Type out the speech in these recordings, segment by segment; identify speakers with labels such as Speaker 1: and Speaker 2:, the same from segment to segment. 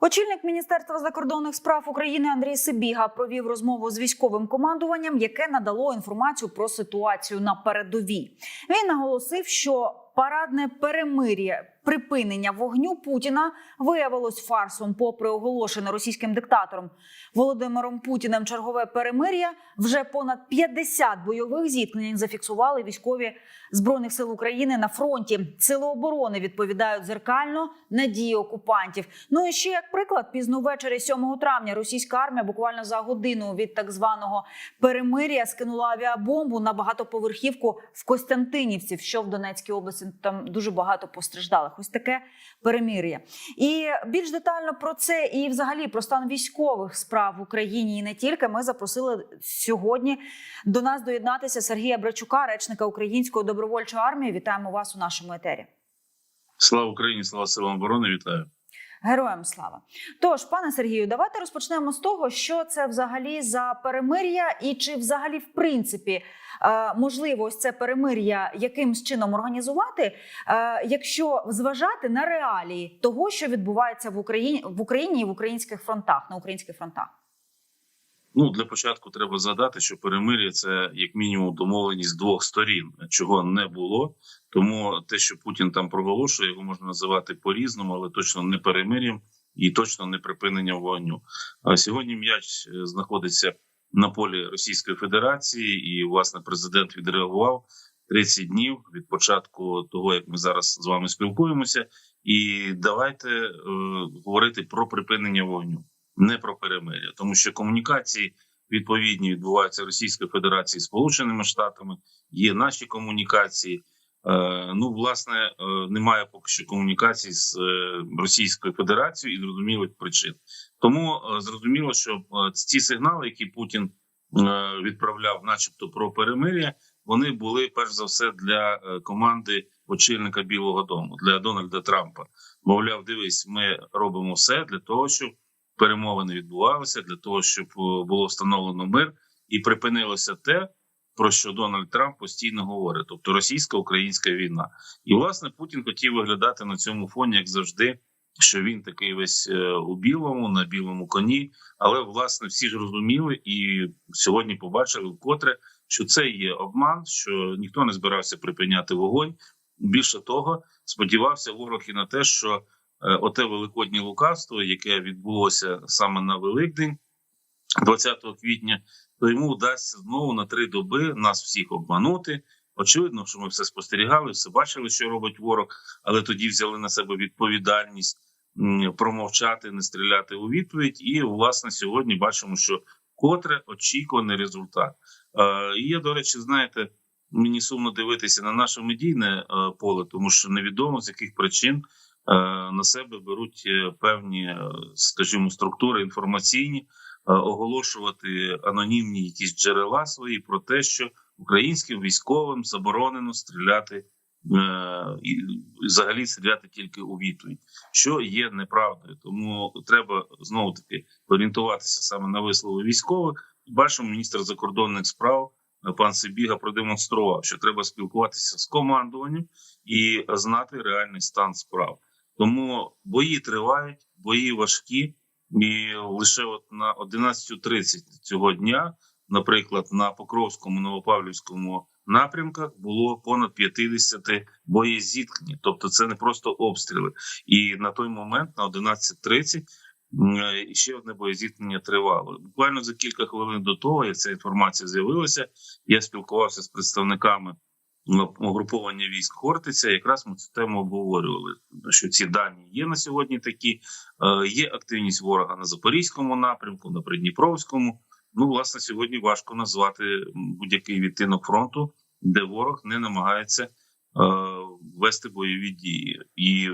Speaker 1: Очільник Міністерства закордонних справ України Андрій Сибіга провів розмову з військовим командуванням, яке надало інформацію про ситуацію на передовій. Він наголосив, що парадне перемир'я припинення вогню Путіна виявилось фарсом, попри оголошене російським диктатором Володимиром Путіним чергове перемир'я. Вже понад 50 бойових зіткнень зафіксували військові збройних сил України на фронті. Сили оборони відповідають зеркально на дії окупантів. Ну і ще як приклад, пізно ввечері 7 травня російська армія буквально за годину від так званого перемир'я скинула авіабомбу на багатоповерхівку в Костянтинівці, що в Донецькій області там дуже багато постраждалих. Ось таке перемир'я. І більш детально про це і взагалі про стан військових справ в Україні і не тільки ми запросили сьогодні до нас доєднатися Сергія Брачука, речника Української добровольчої армії. Вітаємо вас у нашому етері.
Speaker 2: Слава Україні, слава силам оборони, вітаю.
Speaker 1: Героям слава. Тож, пане Сергію, давайте розпочнемо з того, що це взагалі за перемир'я, і чи взагалі, в принципі, е, можливо, ось це перемир'я якимсь чином організувати, е, якщо зважати на реалії того, що відбувається в Україні в Україні і в українських фронтах на українських фронтах.
Speaker 2: Ну для початку треба згадати, що перемир'я це як мінімум домовленість двох сторін, чого не було. Тому те, що Путін там проголошує, його можна називати по-різному, але точно не перемир'ям і точно не припиненням вогню. А сьогодні м'яч е, знаходиться на полі Російської Федерації, і власне президент відреагував 30 днів від початку того, як ми зараз з вами спілкуємося. І давайте е, говорити про припинення вогню не про перемир'я, тому що комунікації відповідні відбуваються Російською Федерацією Сполученими Штатами. Є наші комунікації. Е, ну, власне, е, немає поки що комунікацій з е, Російською Федерацією і зрозумілих причин. Тому зрозуміло, що ці сигнали, які Путін відправляв, начебто, про перемир'я, вони були перш за все для команди очільника Білого Дому для Дональда Трампа. Мовляв, дивись, ми робимо все для того, щоб перемовини відбувалися для того, щоб е, було встановлено мир і припинилося те, про що Дональд Трамп постійно говорить, тобто російсько-українська війна. І власне Путін хотів виглядати на цьому фоні, як завжди, що він такий весь е, у білому, на білому коні. Але власне всі ж розуміли і сьогодні побачили вкотре, що це є обман, що ніхто не збирався припиняти вогонь. Більше того, сподівався ворог і на те, що оте великоднє лукавство, яке відбулося саме на Великдень, 20 квітня, то йому вдасться знову на три доби нас всіх обманути. Очевидно, що ми все спостерігали, все бачили, що робить ворог, але тоді взяли на себе відповідальність промовчати, не стріляти у відповідь. І власне сьогодні бачимо, що котре очікуваний результат. Е, і є, до речі, знаєте, мені сумно дивитися на наше медійне е, поле, тому що невідомо з яких причин. На себе беруть певні, скажімо, структури інформаційні, оголошувати анонімні якісь джерела свої про те, що українським військовим заборонено стріляти і взагалі стріляти тільки у відповідь, що є неправдою. Тому треба знову таки орієнтуватися саме на вислови військових. Бачимо, міністр закордонних справ пан Сибіга продемонстрував, що треба спілкуватися з командуванням і знати реальний стан справ. Тому бої тривають, бої важкі, і лише от на 11.30 цього дня, наприклад, на Покровському Новопавлівському напрямках було понад 50 боєзіткнень. Тобто, це не просто обстріли. І на той момент, на 11.30, ще одне боєзіткнення тривало. Буквально за кілька хвилин до того, як ця інформація з'явилася, я спілкувався з представниками угруповання військ Хортиця, якраз ми цю тему обговорювали. Що ці дані є на сьогодні такі, є активність ворога на Запорізькому напрямку, на Придніпровському. Ну, власне, сьогодні важко назвати будь-який відтинок фронту, де ворог не намагається вести бойові дії. І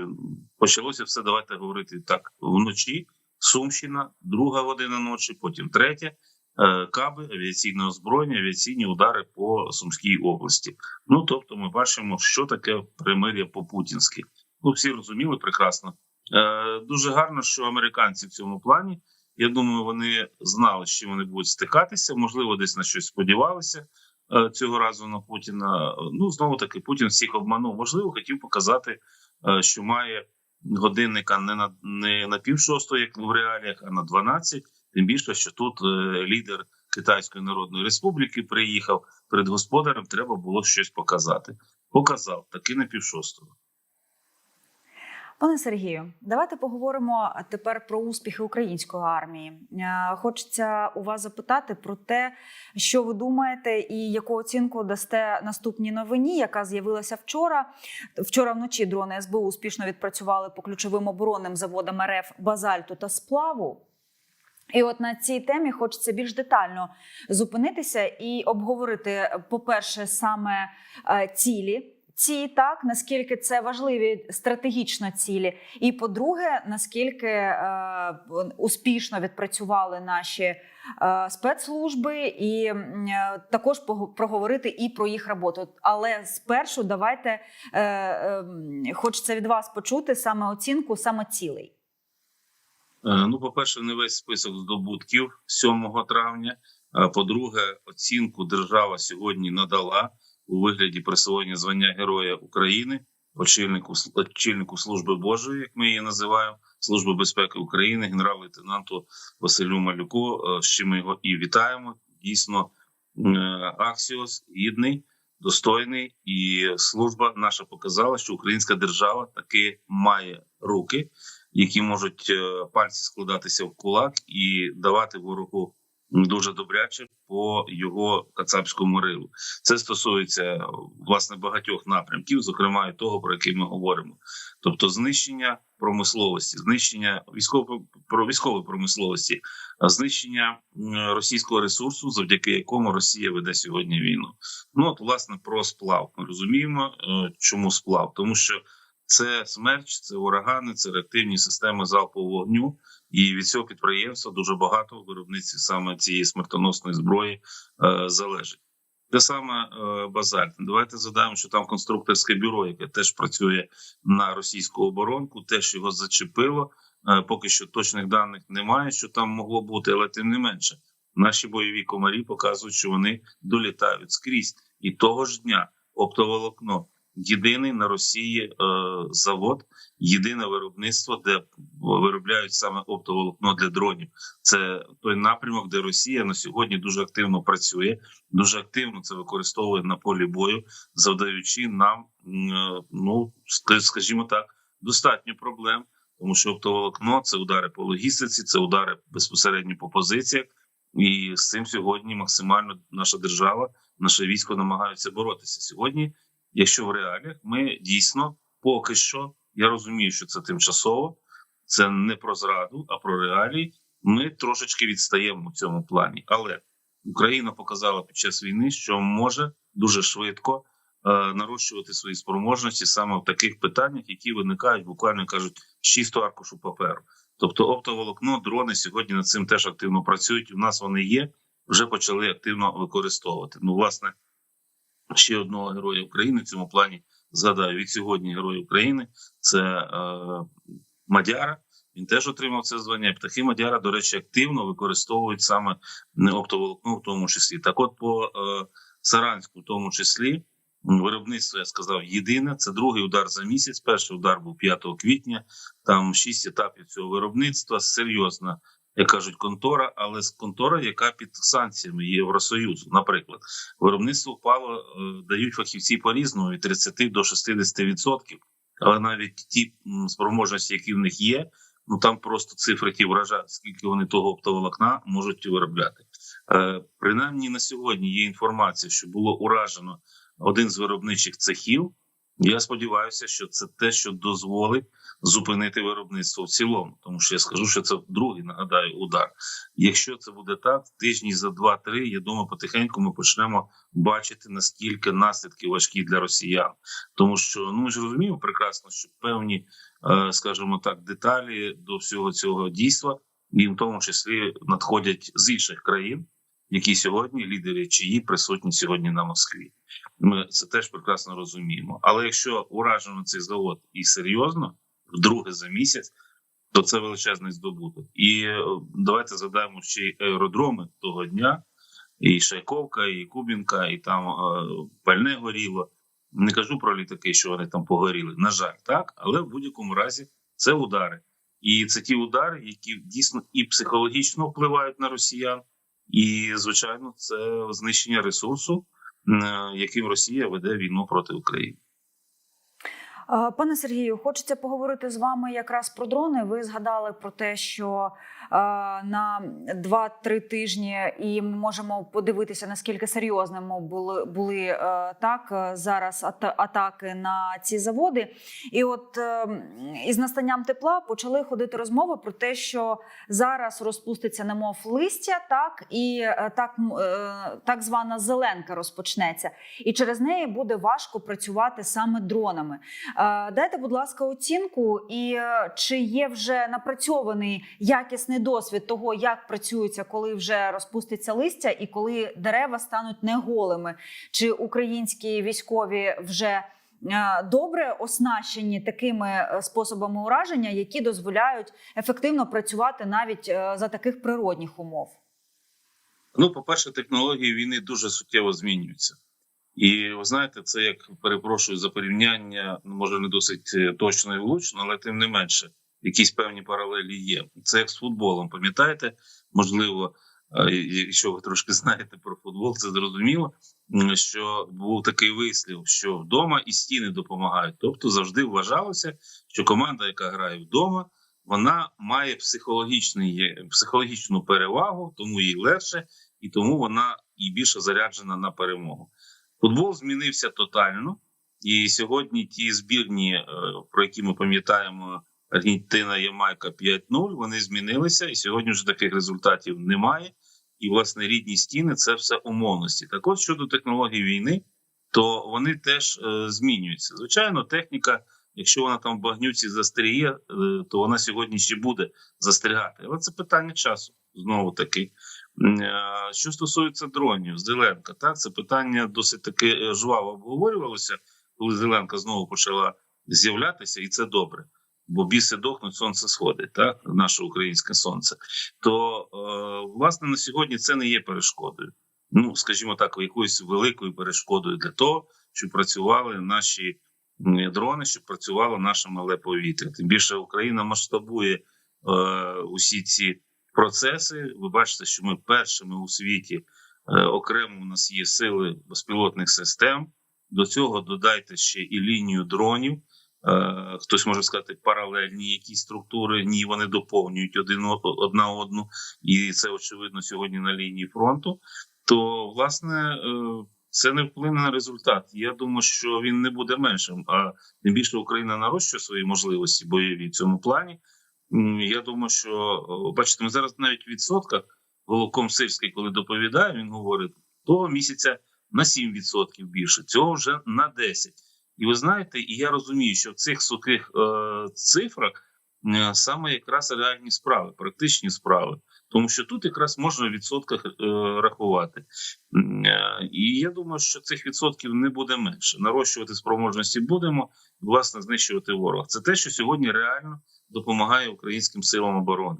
Speaker 2: почалося все. Давайте говорити так вночі. Сумщина, друга година ночі, потім третя. Каби, авіаційне озброєння, авіаційні удари по Сумській області. Ну тобто, ми бачимо, що таке примир'я по путінськи. Ну всі розуміли прекрасно. Е, Дуже гарно, що американці в цьому плані. Я думаю, вони знали, що вони будуть стикатися. Можливо, десь на щось сподівалися е, цього разу на Путіна. Ну знову таки, Путін всіх обманув. Можливо, хотів показати, е, що має годинника не на не на пів шостого, як в реаліях, а на 12. Тим більше, що тут е, лідер Китайської Народної Республіки приїхав перед господарем. Треба було щось показати. Показав таки на пів шостого.
Speaker 1: Пане Сергію, давайте поговоримо тепер про успіхи української армії. Е, Хочеться у вас запитати про те, що ви думаєте, і яку оцінку дасте наступній новині, яка з'явилася вчора. Вчора вночі дрони СБУ успішно відпрацювали по ключовим оборонним заводам РФ базальту та сплаву. І от на цій темі хочеться більш детально зупинитися і обговорити, по-перше, саме е, цілі. Ці так наскільки це важливі стратегічно цілі, і по-друге, наскільки е, успішно відпрацювали наші е, спецслужби, і е, також проговорити і про їх роботу. Але спершу давайте е, е, хочеться від вас почути саме оцінку, саме цілей.
Speaker 2: Е, Ну, по-перше, не весь список здобутків 7 травня. А по-друге, оцінку держава сьогодні надала у вигляді присвоєння звання Героя України, очільнику очільнику служби Божої, як ми її називаємо, Служби безпеки України, генерал-лейтенанту Василю Малюку. е, З чим ми його і вітаємо. Дійсно, е, Аксіос гідний, достойний, і служба наша показала, що українська держава таки має руки які можуть е, пальці складатися в кулак і давати ворогу дуже добряче по його кацапському рилу. Це стосується власне багатьох напрямків, зокрема і того, про який ми говоримо, тобто знищення промисловості, знищення військово військової промисловості, знищення російського ресурсу, завдяки якому Росія веде сьогодні війну. Ну от власне про сплав. Ми розуміємо, е, чому сплав, тому що це смерч, це урагани, це реактивні системи залпового вогню. І від цього підприємства дуже багато виробництві саме цієї смертоносної зброї е, залежить. Те саме е, базальт. Давайте задаємо, що там конструкторське бюро, яке теж працює на російську оборонку, теж його зачепило. Е, поки що точних даних немає, що там могло бути, але тим не менше, наші бойові комарі показують, що вони долітають скрізь. І того ж дня оптоволокно єдиний на Росії е, завод, єдине виробництво, де виробляють саме оптоволокно для дронів. Це той напрямок, де Росія на сьогодні дуже активно працює, дуже активно це використовує на полі бою, завдаючи нам, е, ну скажімо так, достатньо проблем. Тому що оптоволокно це удари по логістиці, це удари безпосередньо по позиціях, і з цим сьогодні максимально наша держава, наше військо намагаються боротися сьогодні. Якщо в реаліях ми дійсно поки що, я розумію, що це тимчасово, це не про зраду, а про реалії. Ми трошечки відстаємо у цьому плані. Але Україна показала під час війни, що може дуже швидко е, нарощувати свої спроможності саме в таких питаннях, які виникають, буквально кажуть, з чистого аркушу паперу. Тобто, оптоволокно, дрони сьогодні над цим теж активно працюють. У нас вони є, вже почали активно використовувати. Ну, власне, ще одного героя України в цьому плані згадаю від сьогодні Герой України це е, Мадяра. Він теж отримав це звання. Птахи Мадяра, до речі, активно використовують саме не оптоволокно, в тому числі. Так, от по е, Саранську, в тому числі, виробництво я сказав єдине. Це другий удар за місяць. Перший удар був 5 квітня. Там шість етапів цього виробництва. Серйозна, як кажуть, контора, але з контора, яка під санкціями Євросоюзу, наприклад, виробництво впало, е, дають фахівці по різному від 30 до 60%. Але навіть ті спроможності, які в них є, ну там просто цифри ті вражають, скільки вони того оптоволокна можуть виробляти. Е, принаймні на сьогодні є інформація, що було уражено один з виробничих цехів. Я сподіваюся, що це те, що дозволить зупинити виробництво в цілому, тому що я скажу, що це другий нагадаю удар. Якщо це буде так, тижні за два-три, я думаю, потихеньку ми почнемо бачити наскільки наслідки важкі для росіян, тому що ну ми ж розуміємо прекрасно, що певні, е, скажімо так, деталі до всього цього дійства, і в тому числі надходять з інших країн, які сьогодні лідери чиї присутні сьогодні на Москві. Ми це теж прекрасно розуміємо. Але якщо уражено цей завод і серйозно, вдруге за місяць, то це величезний здобуток. І е, давайте згадаємо ще й аеродроми того дня, і Шайковка, і Кубінка, і там е, пальне горіло. Не кажу про літаки, що вони там погоріли. На жаль, так, але в будь-якому разі це удари. І це ті удари, які дійсно і психологічно впливають на росіян, і звичайно, це знищення ресурсу, е, яким Росія веде війну проти України.
Speaker 1: Пане Сергію, хочеться поговорити з вами якраз про дрони. Ви згадали про те, що на 2-3 тижні, і ми можемо подивитися, наскільки серйозними були були е, так е, зараз атаки на ці заводи. І от е, із настанням тепла почали ходити розмови про те, що зараз розпуститься немов листя, так і так, так звана зеленка розпочнеться, і через неї буде важко працювати саме дронами. Е, Дайте, будь ласка, оцінку, і е, чи є вже напрацьований якісний досвід того, як працюється, коли вже розпуститься листя, і коли дерева стануть неголими? Чи українські військові вже е, добре оснащені такими способами ураження, які дозволяють ефективно працювати навіть за таких природних умов?
Speaker 2: Ну, по-перше, технології війни дуже суттєво змінюються. І ви знаєте, це як перепрошую за порівняння, ну, може не досить е, точно і влучно, але тим не менше, якісь певні паралелі є. Це як з футболом. Пам'ятаєте, можливо, е, якщо ви трошки знаєте про футбол, це зрозуміло. Що був такий вислів, що вдома і стіни допомагають. Тобто завжди вважалося, що команда, яка грає вдома, вона має психологічний психологічну перевагу, тому їй легше, і тому вона і більше заряджена на перемогу. Футбол змінився тотально, і сьогодні ті збірні, е, про які ми пам'ятаємо, Аргентина, Ямайка 5-0, вони змінилися, і сьогодні вже таких результатів немає. І власне рідні стіни це все умовності. Так от щодо технологій війни, то вони теж е, змінюються. Звичайно, техніка, якщо вона там в багнюці застріє, е, то вона сьогодні ще буде застрягати. Але це питання часу знову таки. Е, Що стосується дронів, Зеленка, так це питання досить таки е, жваво обговорювалося, коли Зеленка знову почала з'являтися, і це добре. Бо біси дохнуть, сонце сходить, так наше українське сонце. То е, власне на сьогодні це не є перешкодою. Ну скажімо так, якоюсь великою перешкодою для того, щоб працювали наші дрони, щоб працювало наше мале повітря. Тим більше Україна масштабує е, усі ці процеси. Ви бачите, що ми першими у світі е, окремо у нас є сили безпілотних систем. До цього додайте ще і лінію дронів. Е, Хтось може сказати паралельні якісь структури. Ні, вони доповнюють один одна одну, і це очевидно сьогодні на лінії фронту. То власне е, це не вплине на результат. Я думаю, що він не буде меншим. А тим більше Україна нарощує свої можливості бойові в цьому плані. Я думаю, що бачите, ми зараз навіть в відсотках Сирський, коли доповідає, він говорить того місяця на 7% більше, цього вже на 10%. І ви знаєте, і я розумію, що в цих сухих е, цифрах е, саме якраз реальні справи, практичні справи, тому що тут якраз можна в відсотках е, рахувати. Е, І я думаю, що цих відсотків не буде менше. Нарощувати спроможності будемо, власне, знищувати ворога. Це те, що сьогодні реально допомагає українським силам оборони,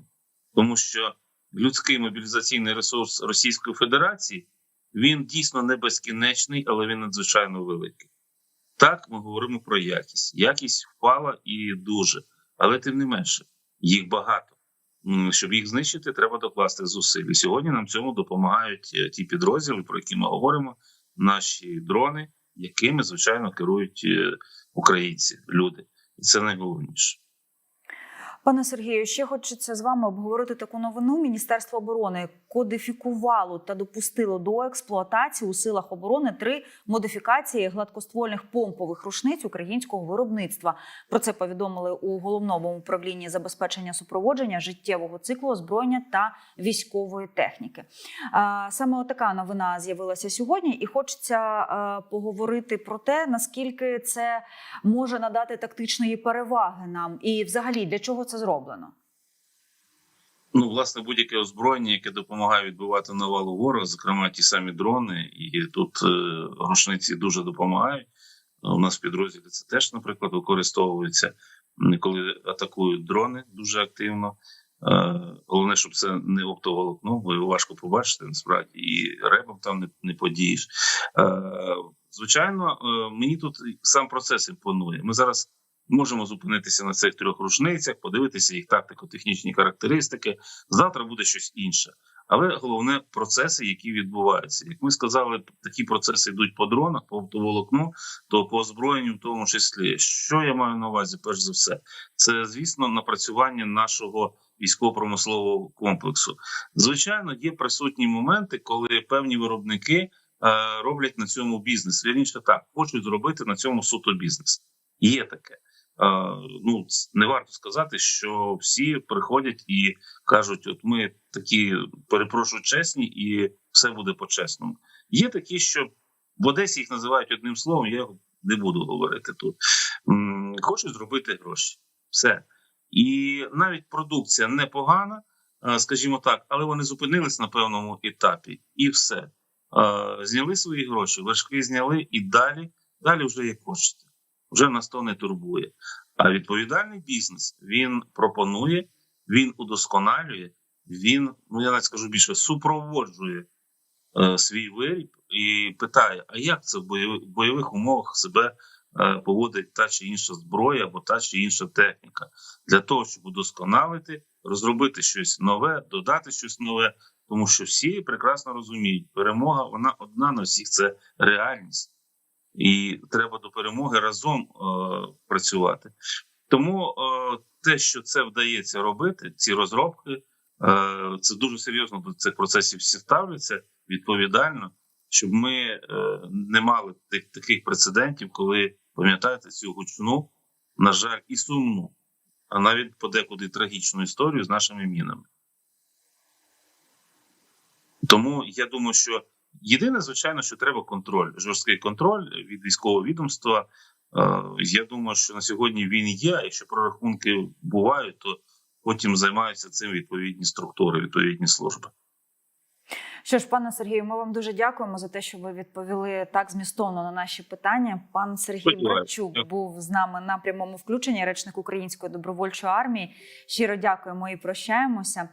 Speaker 2: тому що людський мобілізаційний ресурс Російської Федерації він дійсно не безкінечний, але він надзвичайно великий. Так, ми говоримо про якість. Якість впала і дуже, але тим не менше, їх багато. Щоб їх знищити, треба докласти зусиль. І сьогодні нам цьому допомагають е, ті підрозділи, про які ми говоримо, наші дрони, якими звичайно керують е, українці, люди, і це найголовніше.
Speaker 1: Пане Сергію, ще хочеться з вами обговорити таку новину. Міністерство оборони кодифікувало та допустило до експлуатації у силах оборони три модифікації гладкоствольних помпових рушниць українського виробництва. Про це повідомили у головному управлінні забезпечення супроводження життєвого циклу озброєння та військової техніки. Саме така новина з'явилася сьогодні, і хочеться поговорити про те, наскільки це може надати тактичної переваги нам, і взагалі для чого це зроблено.
Speaker 2: Ну, власне, будь-яке озброєння, яке допомагає відбивати навалу ворога, зокрема ті самі дрони, і тут е, рушниці дуже допомагають. У нас в підрозділі це теж, наприклад, використовується, коли атакують дрони дуже активно. Е, головне, щоб це не оптоволокно, бо його важко побачити насправді, і ребом там не, не подієш. Е, звичайно, е, мені тут сам процес імпонує. Ми зараз Можемо зупинитися на цих трьох рушницях, подивитися їх тактико-технічні характеристики. Завтра буде щось інше. Але головне процеси, які відбуваються. Як ми сказали, такі процеси йдуть по дронах, по оптоволокну, то по озброєнню, в тому числі. Що я маю на увазі, перш за все, це звісно напрацювання нашого військово-промислового комплексу. Звичайно, є присутні моменти, коли певні виробники е, роблять на цьому бізнес. Вірніше так, хочуть зробити на цьому суто бізнес. Є таке. Ну не варто сказати, що всі приходять і кажуть: от ми такі перепрошую чесні, і все буде по-чесному. Є такі, що в Одесі їх називають одним словом. Я не буду говорити тут. Хочуть зробити гроші. Все. І навіть продукція непогана, скажімо так, але вони зупинились на певному етапі, і все. Зняли свої гроші, вершки зняли, і далі, далі вже є кошти. Вже нас то не турбує. А відповідальний бізнес він пропонує, він удосконалює, він, ну я навіть скажу більше, супроводжує е, свій виріб і питає: а як це в бойових, бойових умовах себе е, поводить та чи інша зброя або та чи інша техніка для того, щоб удосконалити, розробити щось нове, додати щось нове, тому що всі прекрасно розуміють, перемога вона одна на всіх це реальність, і треба до перемоги разом е, працювати. Тому е, те, що це вдається робити, ці розробки, е, це дуже серйозно до цих процесів всі ставляться відповідально, щоб ми е, не мали тих, таких прецедентів, коли пам'ятаєте цю гучну, на жаль, і сумну, а навіть подекуди трагічну історію з нашими мінами. Тому я думаю, що єдине, звичайно, що треба контроль, жорсткий контроль від військового відомства. Е, Я думаю, що на сьогодні він є. Якщо прорахунки бувають, то потім займаються цим відповідні структури, відповідні служби.
Speaker 1: Що ж, пане Сергію, ми вам дуже дякуємо за те, що ви відповіли так змістовно на наші питання. Пан Сергій
Speaker 2: Сподіваюся.
Speaker 1: Був з нами на прямому включенні, речник Української добровольчої армії. Щиро дякуємо і прощаємося.